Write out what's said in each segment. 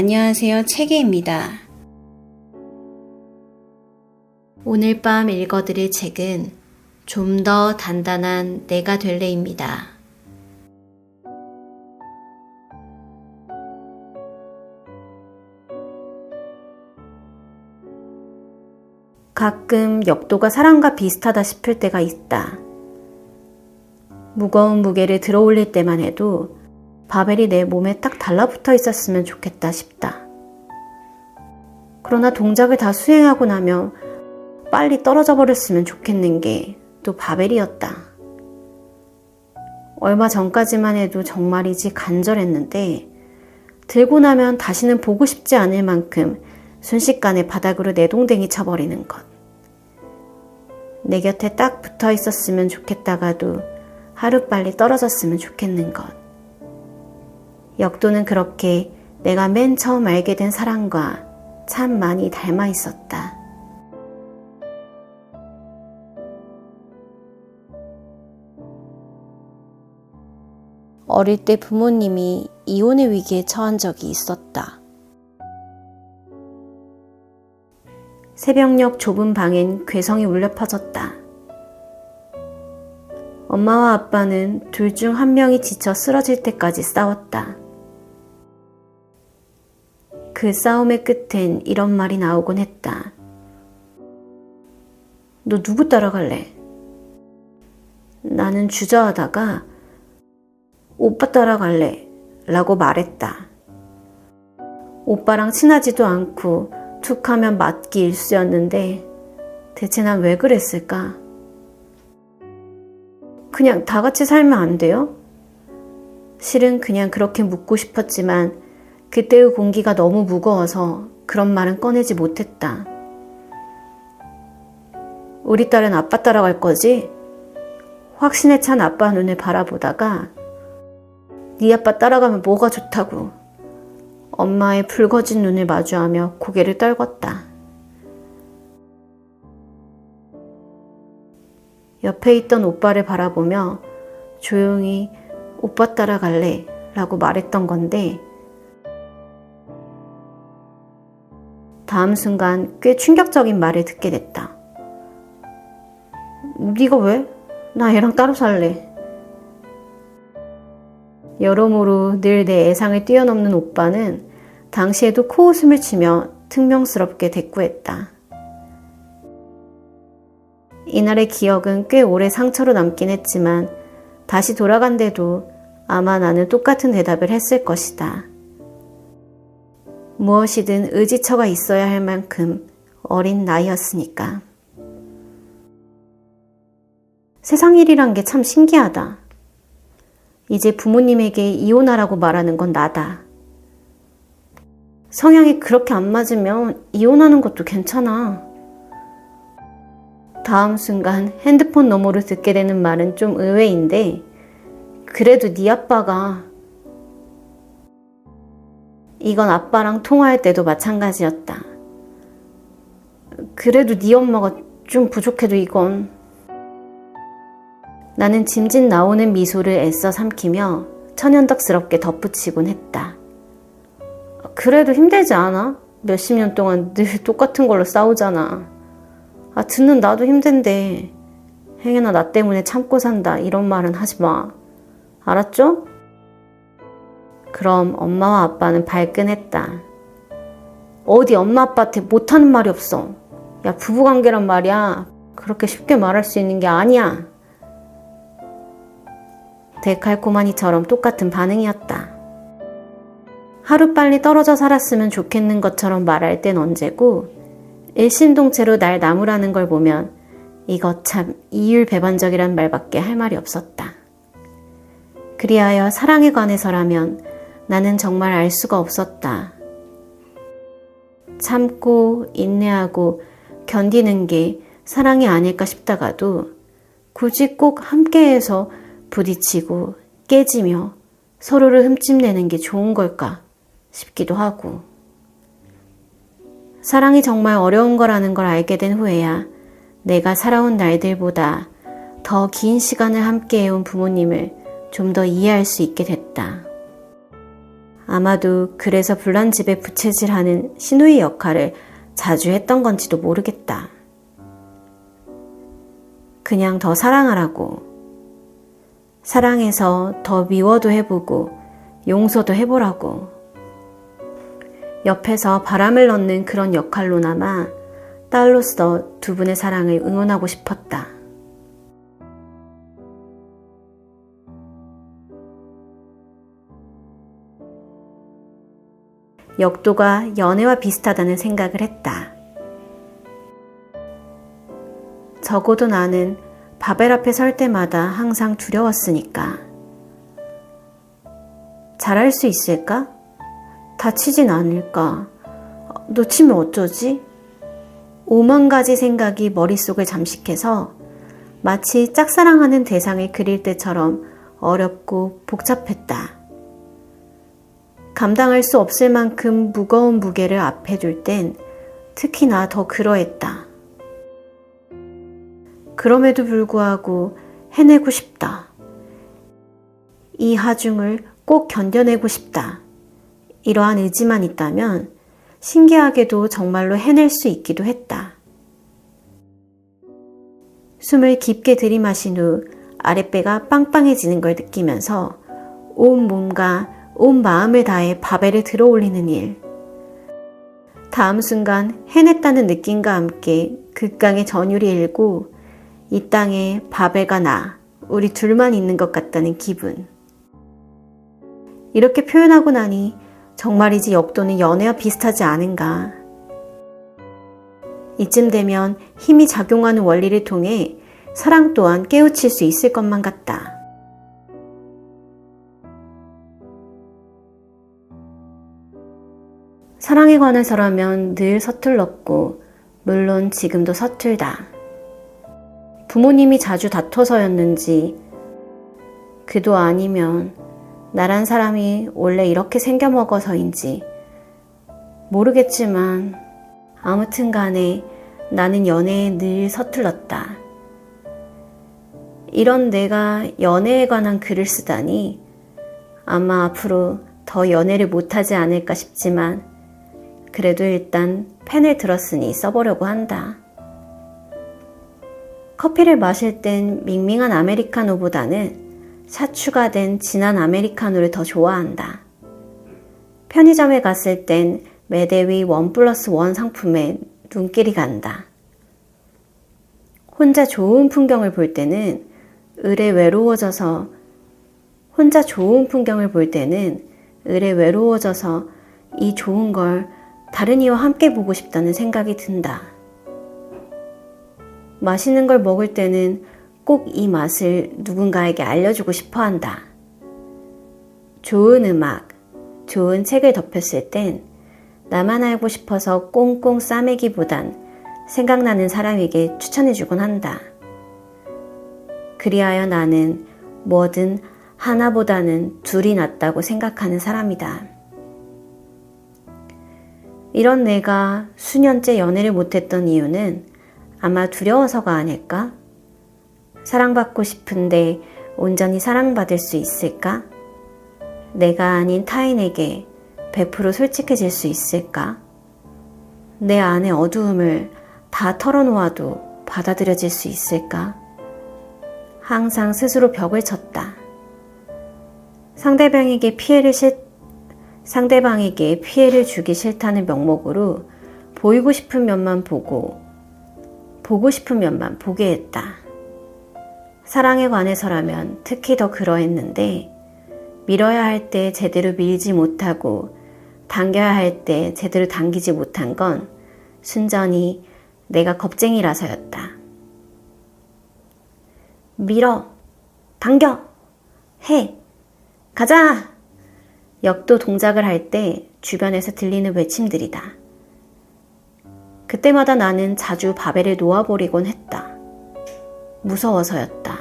안녕하세요. 체계입니다. 오늘 밤 읽어드릴 책은 좀 더 단단한 내가 될래입니다. 가끔 역도가 사람과 비슷하다 싶을 때가 있다. 무거운 무게를 들어 올릴 때만 해도 바벨이 내 몸에 딱 달라붙어 있었으면 좋겠다 싶다. 그러나 동작을 다 수행하고 나면 빨리 떨어져 버렸으면 좋겠는 게 또 바벨이었다. 얼마 전까지만 해도 정말이지 간절했는데 들고 나면 다시는 보고 싶지 않을 만큼 순식간에 바닥으로 내동댕이 쳐버리는 것. 내 곁에 딱 붙어 있었으면 좋겠다가도 하루빨리 떨어졌으면 좋겠는 것. 역도는 그렇게 내가 맨 처음 알게 된 사랑과 참 많이 닮아 있었다. 어릴 때 부모님이 이혼의 위기에 처한 적이 있었다. 새벽녘 좁은 방엔 괴성이 울려 퍼졌다. 엄마와 아빠는 둘 중 한 명이 지쳐 쓰러질 때까지 싸웠다. 그 싸움의 끝엔 이런 말이 나오곤 했다. 너 누구 따라갈래? 나는 주저하다가 오빠 따라갈래 라고 말했다. 오빠랑 친하지도 않고 툭 하면 맞기 일쑤였는데 대체 난 왜 그랬을까? 그냥 다 같이 살면 안 돼요? 실은 그냥 그렇게 묻고 싶었지만 그때의 공기가 너무 무거워서 그런 말은 꺼내지 못했다. 우리 딸은 아빠 따라갈 거지? 확신에 찬 아빠 눈을 바라보다가 네 아빠 따라가면 뭐가 좋다고 엄마의 붉어진 눈을 마주하며 고개를 떨궜다. 옆에 있던 오빠를 바라보며 조용히 오빠 따라갈래 라고 말했던 건데 다음 순간 꽤 충격적인 말을 듣게 됐다. 네가 왜? 나 얘랑 따로 살래. 여러모로 늘 내 예상을 뛰어넘는 오빠는 당시에도 코웃음을 치며 퉁명스럽게 대꾸했다. 이날의 기억은 꽤 오래 상처로 남긴 했지만 다시 돌아간데도 아마 나는 똑같은 대답을 했을 것이다. 무엇이든 의지처가 있어야 할 만큼 어린 나이였으니까. 세상 일이란 게 참 신기하다. 이제 부모님에게 이혼하라고 말하는 건 나다. 성향이 그렇게 안 맞으면 이혼하는 것도 괜찮아. 다음 순간 핸드폰 너머로 듣게 되는 말은 좀 의외인데, 그래도 네 아빠가 이건 아빠랑 통화할 때도 마찬가지였다. 그래도 네 엄마가 좀 부족해도 이건 나는 짐짓 나오는 미소를 애써 삼키며 천연덕스럽게 덧붙이곤 했다. 그래도 힘들지 않아? 몇십 년 동안 늘 똑같은 걸로 싸우잖아. 아, 듣는 나도 힘든데, 행여나 나 때문에 참고 산다. 이런 말은 하지 마. 알았죠? 그럼 엄마와 아빠는 발끈했다. 어디 엄마 아빠한테 못하는 말이 없어. 야, 부부관계란 말이야. 그렇게 쉽게 말할 수 있는 게 아니야. 데칼코마니처럼 똑같은 반응이었다. 하루빨리 떨어져 살았으면 좋겠는 것처럼 말할 땐 언제고, 일심동체로 날 나무라는 걸 보면 이것 참 이율배반적이란 말밖에 할 말이 없었다. 그리하여 사랑에 관해서라면 나는 정말 알 수가 없었다. 참고 인내하고 견디는 게 사랑이 아닐까 싶다가도 굳이 꼭 함께해서 부딪히고 깨지며 서로를 흠집내는 게 좋은 걸까 싶기도 하고. 사랑이 정말 어려운 거라는 걸 알게 된 후에야 내가 살아온 날들보다 더 긴 시간을 함께 해온 부모님을 좀 더 이해할 수 있게 됐다. 아마도 그래서 불난 집에 부채질하는 신우의 역할을 자주 했던 건지도 모르겠다. 그냥 더 사랑하라고. 사랑해서 더 미워도 해보고 용서도 해보라고. 옆에서 바람을 넣는 그런 역할로나마 딸로서 두 분의 사랑을 응원하고 싶었다. 역도가 연애와 비슷하다는 생각을 했다. 적어도 나는 바벨 앞에 설 때마다 항상 두려웠으니까. 잘할 수 있을까? 다치진 않을까? 놓치면 어쩌지? 오만 가지 생각이 머릿속을 잠식해서 마치 짝사랑하는 대상을 그릴 때처럼 어렵고 복잡했다. 감당할 수 없을 만큼 무거운 무게를 앞에 둘 땐 특히나 더 그러했다. 그럼에도 불구하고 해내고 싶다. 이 하중을 꼭 견뎌내고 싶다. 이러한 의지만 있다면 신기하게도 정말로 해낼 수 있기도 했다. 숨을 깊게 들이마신 후 아랫배가 빵빵해지는 걸 느끼면서 온 몸과 온 마음을 다해 바벨을 들어 올리는 일. 다음 순간 해냈다는 느낌과 함께 극강의 전율이 일고 이 땅에 바벨과 나, 우리 둘만 있는 것 같다는 기분. 이렇게 표현하고 나니 정말이지 역도는 연애와 비슷하지 않은가. 이쯤 되면 힘이 작용하는 원리를 통해 사랑 또한 깨우칠 수 있을 것만 같다. 사랑에 관해서라면 늘 서툴렀고, 물론 지금도 서툴다. 부모님이 자주 다퉈서였는지, 그도 아니면 나란 사람이 원래 이렇게 생겨먹어서인지, 모르겠지만, 아무튼 간에 나는 연애에 늘 서툴렀다. 이런 내가 연애에 관한 글을 쓰다니 아마 앞으로 더 연애를 못하지 않을까 싶지만 그래도 일단 펜을 들었으니 써보려고 한다. 커피를 마실 땐 밍밍한 아메리카노보다는 샷 추가 된 진한 아메리카노를 더 좋아한다. 편의점에 갔을 땐 매대 위 원 플러스 원 상품에 눈길이 간다. 혼자 좋은 풍경을 볼 때는 을에 외로워져서 혼자 좋은 풍경을 볼 때는 을에 외로워져서 이 좋은 걸 다른 이와 함께 보고 싶다는 생각이 든다. 맛있는 걸 먹을 때는 꼭 이 맛을 누군가에게 알려주고 싶어 한다. 좋은 음악, 좋은 책을 덮였을 땐 나만 알고 싶어서 꽁꽁 싸매기보단 생각나는 사람에게 추천해주곤 한다. 그리하여 나는 뭐든 하나보다는 둘이 낫다고 생각하는 사람이다. 이런 내가 수년째 연애를 못했던 이유는 아마 두려워서가 아닐까? 사랑받고 싶은데 온전히 사랑받을 수 있을까? 내가 아닌 타인에게 100% 솔직해질 수 있을까? 내 안의 어두움을 다 털어놓아도 받아들여질 수 있을까? 항상 스스로 벽을 쳤다. 상대방에게 피해를 싫, 상대방에게 피해를 주기 싫다는 명목으로 보이고 싶은 면만 보고, 보고 싶은 면만 보게 했다. 사랑에 관해서라면 특히 더 그러했는데, 밀어야 할 때 제대로 밀지 못하고, 당겨야 할 때 제대로 당기지 못한 건 순전히 내가 겁쟁이라서였다. 밀어, 당겨, 해, 가자! 역도 동작을 할 때 주변에서 들리는 외침들이다. 그때마다 나는 자주 바벨을 놓아버리곤 했다. 무서워서였다.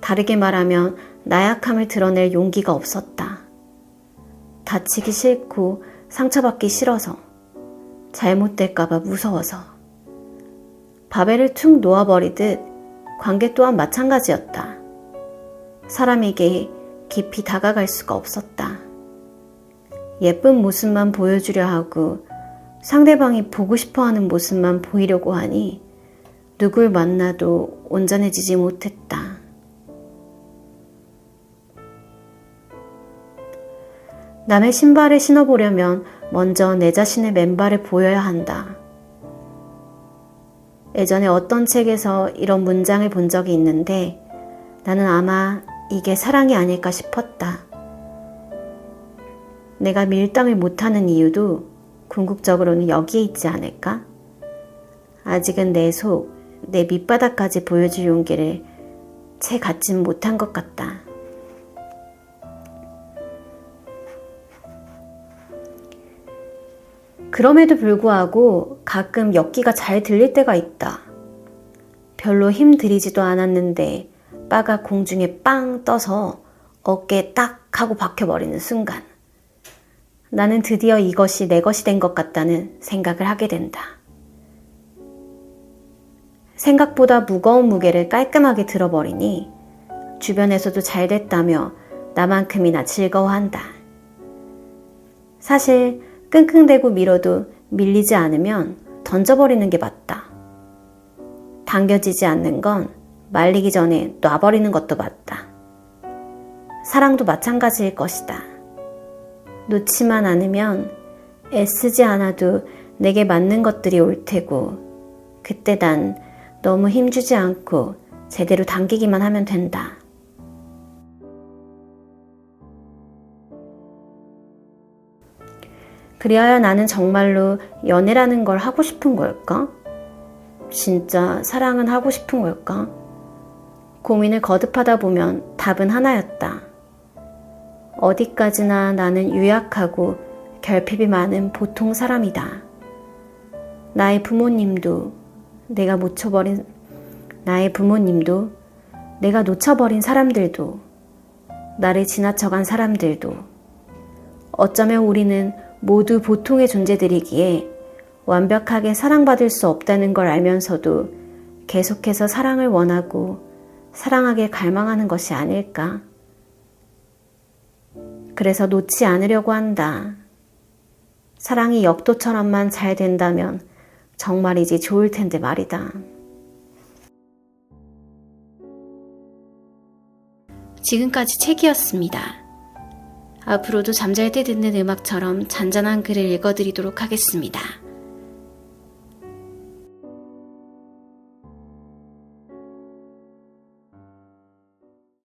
다르게 말하면 나약함을 드러낼 용기가 없었다. 다치기 싫고 상처받기 싫어서 잘못될까봐 무서워서 바벨을 툭 놓아버리듯 관계 또한 마찬가지였다. 사람에게 깊이 다가갈 수가 없었다. 예쁜 모습만 보여주려 하고 상대방이 보고 싶어 하는 모습만 보이려고 하니 누굴 만나도 온전해지지 못했다. 남의 신발을 신어보려면 먼저 내 자신의 맨발을 보여야 한다. 예전에 어떤 책에서 이런 문장을 본 적이 있는데 나는 아마 이게 사랑이 아닐까 싶었다. 내가 밀당을 못하는 이유도 궁극적으로는 여기에 있지 않을까? 아직은 내 속, 내 밑바닥까지 보여줄 용기를 채 갖진 못한 것 같다. 그럼에도 불구하고 가끔 엽기가 잘 들릴 때가 있다. 별로 힘 들이지도 않았는데 바가 공중에 빵 떠서 어깨에 딱 하고 박혀버리는 순간. 나는 드디어 이것이 내 것이 된 것 같다는 생각을 하게 된다. 생각보다 무거운 무게를 깔끔하게 들어버리니 주변에서도 잘 됐다며 나만큼이나 즐거워한다. 사실 끙끙대고 밀어도 밀리지 않으면 던져버리는 게 맞다. 당겨지지 않는 건 말리기 전에 놔버리는 것도 맞다. 사랑도 마찬가지일 것이다. 놓지만 않으면 애쓰지 않아도 내게 맞는 것들이 올 테고, 그때 난 너무 힘주지 않고 제대로 당기기만 하면 된다. 그리하여 나는 정말로 연애라는 걸 하고 싶은 걸까? 진짜 사랑은 하고 싶은 걸까? 고민을 거듭하다 보면 답은 하나였다. 어디까지나 나는 유약하고 결핍이 많은 보통 사람이다. 나의 부모님도 내가 놓쳐버린 나의 부모님도 내가 놓쳐버린 사람들도 나를 지나쳐간 사람들도 어쩌면 우리는 모두 보통의 존재들이기에 완벽하게 사랑받을 수 없다는 걸 알면서도 계속해서 사랑을 원하고 사랑하게 갈망하는 것이 아닐까. 그래서 놓지 않으려고 한다. 사랑이 역도처럼만 잘 된다면 정말이지 좋을 텐데 말이다. 지금까지 책이었습니다. 앞으로도 잠잘 때 듣는 음악처럼 잔잔한 글을 읽어드리도록 하겠습니다.